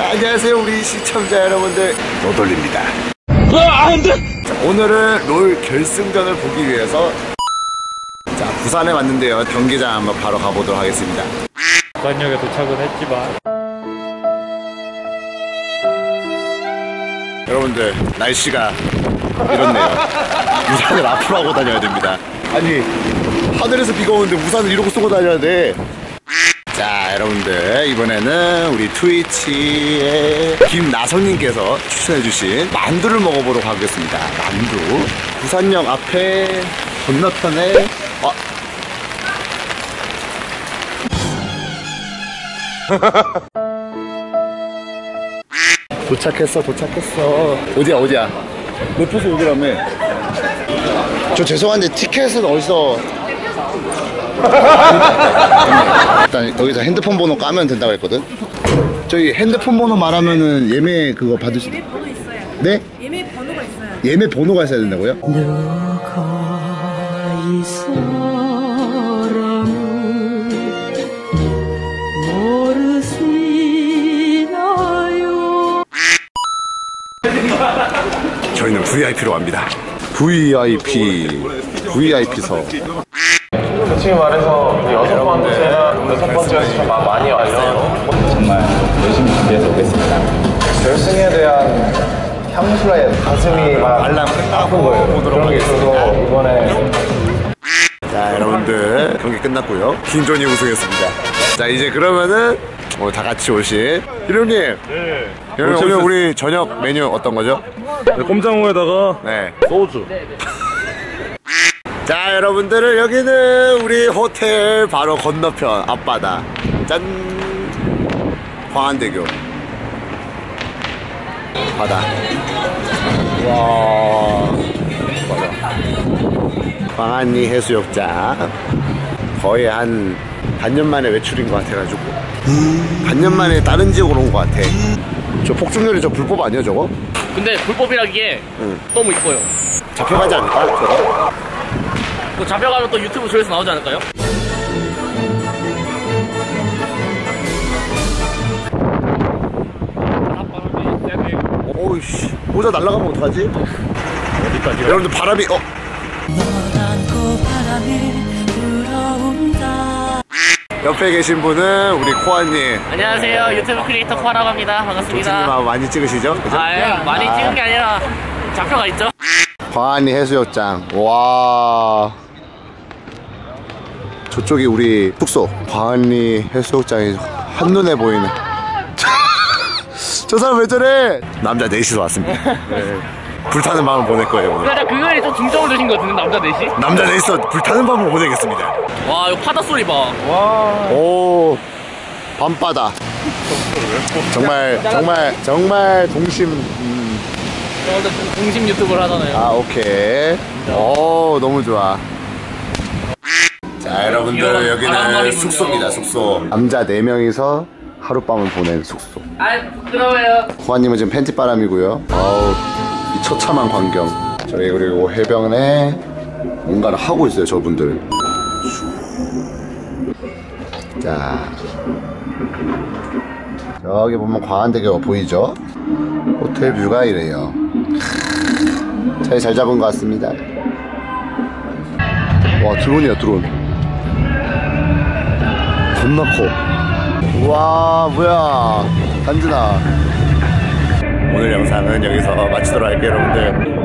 자, 안녕하세요, 우리 시청자 여러분들. 노돌입니다. 아, 안 돼! 자, 오늘은 롤 결승전을 보기 위해서 자, 부산에 왔는데요. 경기장 한번 바로 가보도록 하겠습니다. 부산역에 도착은 했지만 여러분들, 날씨가 이렇네요. 우산을 앞으로 하고 다녀야 됩니다. 아니, 하늘에서 비가 오는데 우산을 이러고 쓰고 다녀야 돼. 자, 여러분들, 이번에는 우리 트위치의 김나성님께서 추천해주신 만두를 먹어보도록 하겠습니다. 만두. 부산역 앞에 건너편에, 아, 도착했어, 도착했어. 어디야, 어디야? 맵표소 여기라며. 저 죄송한데 티켓은 어디서? 일단 여기서 핸드폰 번호 까면 된다고 했거든. 저희 핸드폰 번호 말하면은 예매 그거 받을 수. 번호 있어요. 네? 예매 번호가 있어요. 예매 번호가 있어야 된다고요? 누가 이 사람을 모르시나요? 저희는 VIP로 갑니다. VIP, VIP석. 솔직히 말해서 그 여섯 번째나 여섯 번째가 참 마- 많이 와요. 정말 열심히 준비해서 오겠습니다. 결승에 대한 향수에 가슴이 막 알람. 그런 게 있어서 이번에 자, 여러분들 경기 끝났고요. 킹존이 우승했습니다. 자, 이제 그러면은 오늘 다 같이 오신 희룡님. 네. 희룡님 오늘 우리 저녁 메뉴 어떤 거죠? 꼼장어에다가 네. 소주 자 여러분들은 여기는 우리 호텔 바로 건너편 앞바다 짠 광안대교 바다 와 바다 광안리 해수욕장 거의 한 반년 만에 외출인 것 같아가지고 반년 만에 다른 지역으로 온 것 같아 저 폭죽열이 저 불법 아니야 저거? 근데 불법이라기에 응. 너무 이뻐요. 잡혀가지 않을까 저거? 또 잡혀가면 또 유튜브 조회수 나오지 않을까요? 오이씨 모자 날라가면 어떡하지? 어디까지 여러분들 바람이 어 옆에 계신 분은 우리 코아님 안녕하세요. 유튜브 크리에이터 코아라고 합니다. 반갑습니다. 조진님하고 많이 찍으시죠? 그죠? 아, 예. 많이 찍은 게 아니라 잡혀가 있죠. 광안리 해수욕장 와 저쪽이 우리 숙소 광안리 해수욕장이 한눈에 보이네. 저 사람 왜 저래? 남자 넷이서 왔습니다. 네. 불타는 밤을 보낼 거예요 오늘. 그러니까 그거에 좀 중점을 두신 것 같은데 남자 넷이? 남자 넷이서 불타는 밤을 보내겠습니다. 와 이거 파다 소리 봐. 오 밤바다. 정말 정말 정말 동심 음, 저 원래 동- 동심 유튜브를 하잖아요. 아 오케이. 오 너무 좋아 자 여러분들 여기는 숙소입니다 숙소. 남자 4명이서 하룻밤을 보낸 숙소. 아 부끄러워요. 후아님은 지금 팬티바람이고요. 어우 이 처참한 광경. 저희 그리고 해변에 뭔가를 하고 있어요 저분들. 자. 저기 보면 광안대교가 보이죠? 호텔 뷰가 이래요. 자리 잘 잡은 것 같습니다. 와 드론이야 드론 겁나 커 우와 뭐야. 단준아. 오늘 영상은 여기서 마치도록 할게요 여러분들